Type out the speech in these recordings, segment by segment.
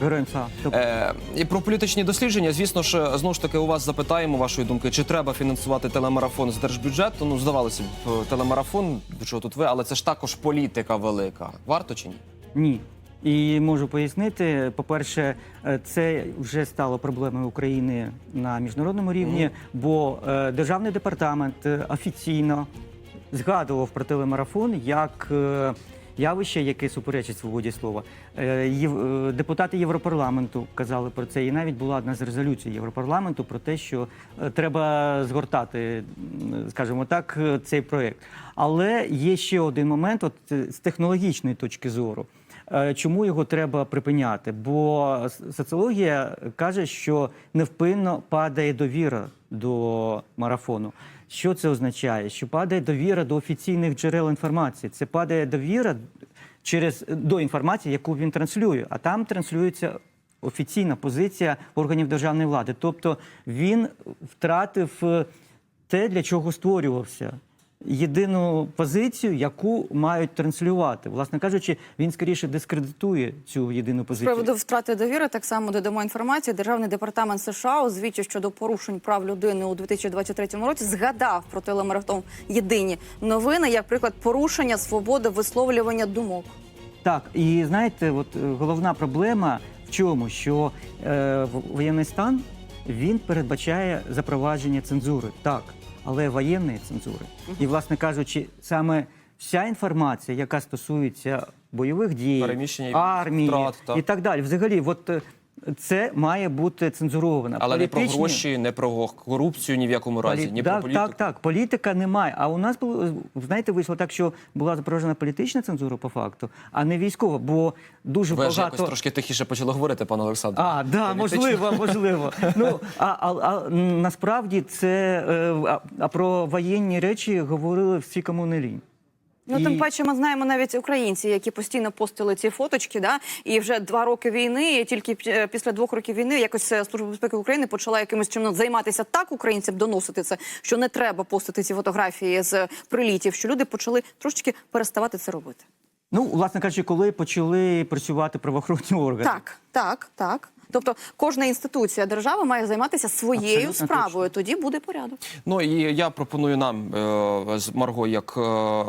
Героям слава. Е, і про політичні дослідження, звісно ж, знову ж таки, у вас запитаємо вашої думки, чи треба фінансувати телемарафон з держбюджету. Ну, здавалося б, телемарафон, до чого тут ви, але це ж також політика велика. Варто чи ні? Ні. І можу пояснити. По-перше, е, це вже стало проблемою України на міжнародному рівні, бо е, державний департамент е, офіційно згадував про телемарафон як е, явище, яке суперечить свободі слова. Е, е, Депутати Європарламенту казали про це, і навіть була одна з резолюцій Європарламенту про те, що е, треба згортати, скажімо так, цей проект. Але є ще один момент, от з технологічної точки зору. Чому його треба припиняти? Бо соціологія каже, що невпинно падає довіра до марафону. Що це означає? Що падає довіра до офіційних джерел інформації. Це падає довіра через до інформації, яку він транслює. А там транслюється офіційна позиція органів державної влади. Тобто він втратив е, те, для чого створювався. Єдину позицію, яку мають транслювати, власне кажучи, він скоріше дискредитує цю єдину З позицію. приводу втрати довіри так само додамо інформацію. Державний департамент США у звіті щодо порушень прав людини у 2023 році згадав про телемарафон єдині новини, як приклад порушення свободи висловлювання думок. Так, і знаєте, от е, головна проблема в чому? Що е, воєнний стан він передбачає запровадження цензури, так, але воєнної цензури. І, власне кажучи, саме вся інформація, яка стосується бойових дій, Переміщення армії втрат, так. і так далі, взагалі, от е, це має бути цензуровано. Але не про гроші, не про корупцію ні в якому разі, Полі- ні так, про політику. Так, так, політика немає. А у нас було, знаєте, вийшло так, що була запроваджена політична цензура по факту, а не військова, бо дуже Ви багато. якось трошки тихіше почали говорити, пане Олександре. А, да, Політично. можливо, можливо. Ну а, а, а насправді це е, а, а про воєнні речі говорили всі, кому не лінь. Ну І- тим паче, ми знаємо навіть українці, які постійно постили ці фоточки, да і вже два роки війни. І тільки е, після двох років війни якось е, служба безпеки України почала якимось чином займатися так українцям, доносити це, що не треба постити ці фотографії з прилітів. Що люди почали трошечки переставати це робити. Ну, власне кажучи, коли почали працювати правоохоронні органи. Так, так, так. Тобто кожна інституція держави має займатися своєю Абсолютно справою. Тоді буде порядок. Ну і я пропоную нам е, з Марго, як е,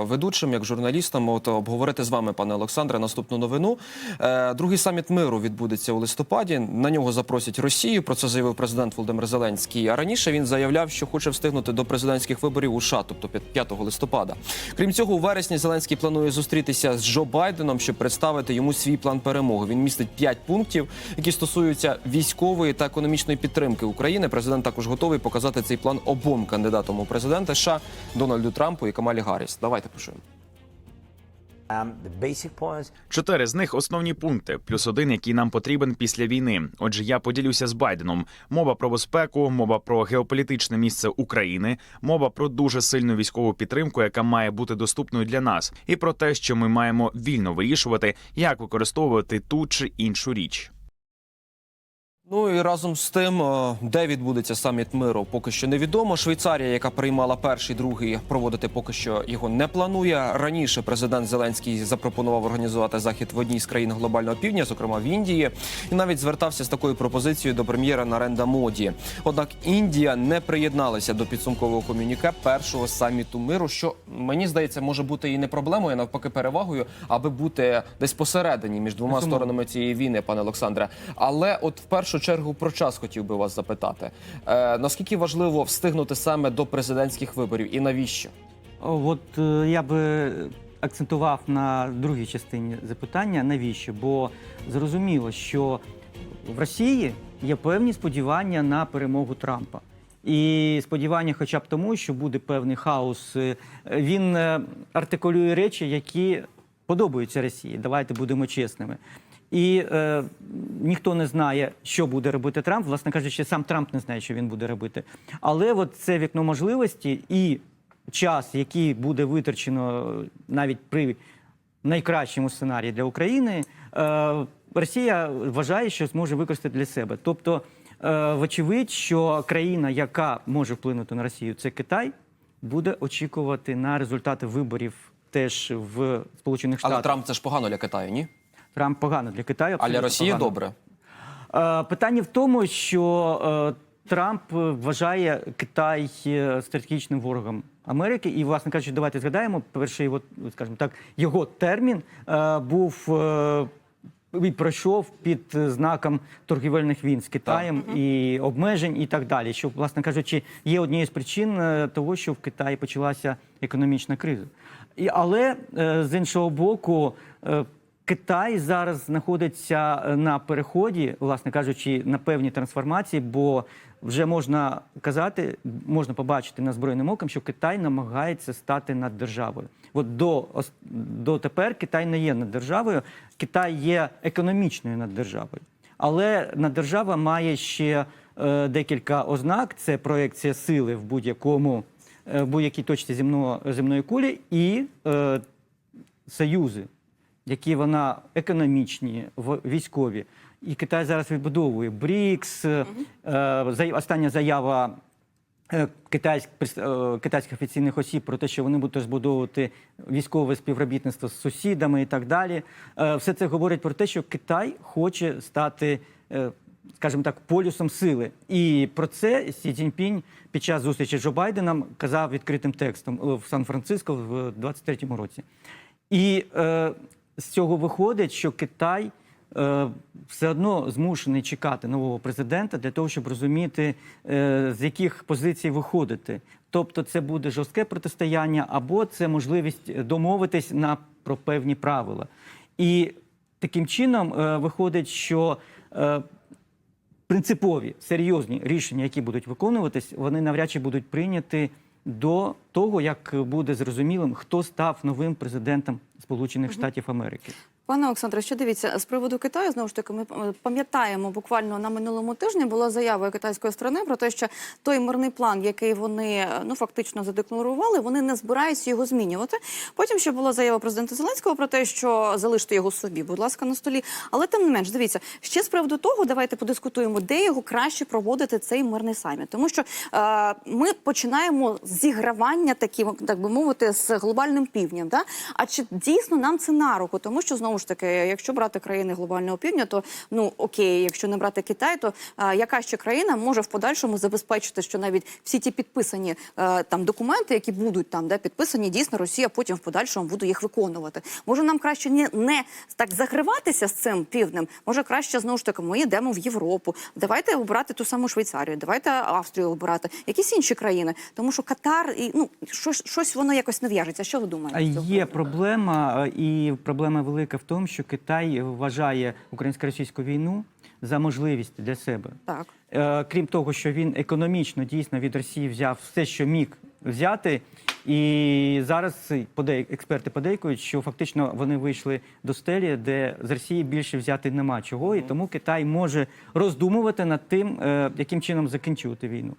ведучим, як журналістам, от обговорити з вами, пане Олександре, наступну новину. Е, Другий саміт миру відбудеться у листопаді. На нього запросять Росію. Про це заявив президент Володимир Зеленський. А раніше він заявляв, що хоче встигнути до президентських виборів у США, тобто 5 листопада. Крім цього, у вересні Зеленський планує зустрітися з Джо Байденом, щоб представити йому свій план перемоги. Він містить 5 пунктів, які стосуються військової та економічної підтримки України. Президент також готовий показати цей план обом кандидатам у президенти США Дональду Трампу і Камалі Гарріс. Давайте почуємо. Um, Чотири з них основні пункти, плюс один, який нам потрібен після війни. Отже, я поділюся з Байденом. Мова про безпеку, мова про геополітичне місце України, мова про дуже сильну військову підтримку, яка має бути доступною для нас, і про те, що ми маємо вільно вирішувати, як використовувати ту чи іншу річ. Ну і разом з тим, е, де відбудеться саміт миру, поки що невідомо. Швейцарія, яка приймала перший, другий, проводити поки що його не планує. Раніше президент Зеленський запропонував організувати захід в одній з країн глобального півдня, зокрема в Індії, і навіть звертався з такою пропозицією до прем'єра Наренда Моді. Однак Індія не приєдналася до підсумкового комюніке першого саміту миру, що мені здається може бути і не проблемою, а навпаки, перевагою, аби бути десь посередині між двома сторонами цієї війни, пане Олександре. Але от в першу чергу про час хотів би вас запитати. Е, наскільки важливо встигнути саме до президентських виборів і навіщо? От е, я би акцентував на другій частині запитання, навіщо? Бо зрозуміло, що в Росії є певні сподівання на перемогу Трампа. І сподівання, хоча б тому, що буде певний хаос. Е, Він е, артикулює речі, які подобаються Росії. Давайте будемо чесними. І е, ніхто не знає, що буде робити Трамп. Власне кажучи, сам Трамп не знає, що він буде робити. Але от це вікно можливості і час, який буде витрачено навіть при найкращому сценарії для України, е, Росія вважає, що зможе використати для себе. Тобто, е, вочевидь, що країна, яка може вплинути на Росію, це Китай, буде очікувати на результати виборів теж в Сполучених Штатах. Але Трамп це ж погано для Китаю, ні? Трамп погано для Китаю. А для Росії погано. добре. Е, Питання в тому, що е, Трамп вважає Китай е, стратегічним ворогом Америки. І, власне кажучи, давайте згадаємо, перший його, скажімо так, його термін е, був. е, і пройшов під знаком торгівельних війн з Китаєм і обмежень, і так далі. Що, власне кажучи, є однією з причин того, що в Китаї почалася економічна криза. І, але з іншого боку, Китай зараз знаходиться е, на переході, власне кажучи, на певній трансформації, бо вже можна казати, можна побачити на збройним оком, що Китай намагається стати наддержавою. От до, до тепер Китай не є наддержавою, Китай є економічною наддержавою. Але наддержава має ще е, декілька ознак: це проекція сили в будь-якому е, будь-якій точці земного, земної кулі і е, союзи, які вона економічні, військові. І Китай зараз відбудовує БРІКС, е, остання заява е, е, китайських офіційних осіб про те, що вони будуть розбудовувати військове співробітництво з сусідами і так далі. Все це говорить про те, що Китай хоче стати, скажімо так, полюсом сили. І про це Сі Цзіньпінь під час зустрічі Джо Байденом казав відкритим текстом в Сан-Франциско в 23-му році. І з цього виходить, що Китай е, все одно змушений чекати нового президента для того, щоб розуміти, е, з яких позицій виходити. Тобто, це буде жорстке протистояння, або це можливість домовитись на про певні правила. І таким чином е, виходить, що е, принципові серйозні рішення, які будуть виконуватись, вони навряд чи будуть прийняті до того, як буде зрозумілим, хто став новим президентом Сполучених Штатів Америки. Пане Олександре, що дивіться з приводу Китаю, знову ж таки, ми е, пам'ятаємо буквально на минулому тижні була заява китайської сторони про те, що той мирний план, який вони е, ну фактично задекларували, вони не збираються його змінювати. Потім ще була заява президента Зеленського про те, що залиште його собі, будь ласка, на столі. Але тим не менш, дивіться, ще з приводу того, давайте подискутуємо, де його краще проводити цей мирний саміт, тому що е, ми починаємо зігравання такі, так би мовити, з глобальним півднем. Да? А чи дійсно нам це на руку? Тому що знову ж таки, якщо брати країни глобального півдня, то ну окей, якщо не брати Китай, то е, яка ще країна може в подальшому забезпечити, що навіть всі ті підписані е, там документи, які будуть там да, підписані, дійсно Росія потім в подальшому буде їх виконувати. Може нам краще не, не так закриватися з цим півднем? Може краще знову ж таки, ми йдемо в Європу. Давайте обирати ту саму Швейцарію, давайте Австрію обирати, якісь інші країни, тому що Катар і ну щось, щось воно якось не в'яжеться. Що ви думаєте? Є проблема, е, і проблема велика в тому, що Китай вважає українсько-російську війну за можливість для себе. Так. Е, Крім того, що він економічно дійсно від Росії взяв все, що міг взяти. І зараз подей, експерти подейкують, що фактично вони вийшли до стелі, де з Росії більше взяти нема чого, і тому Китай може роздумувати над тим, е, яким чином закінчувати війну.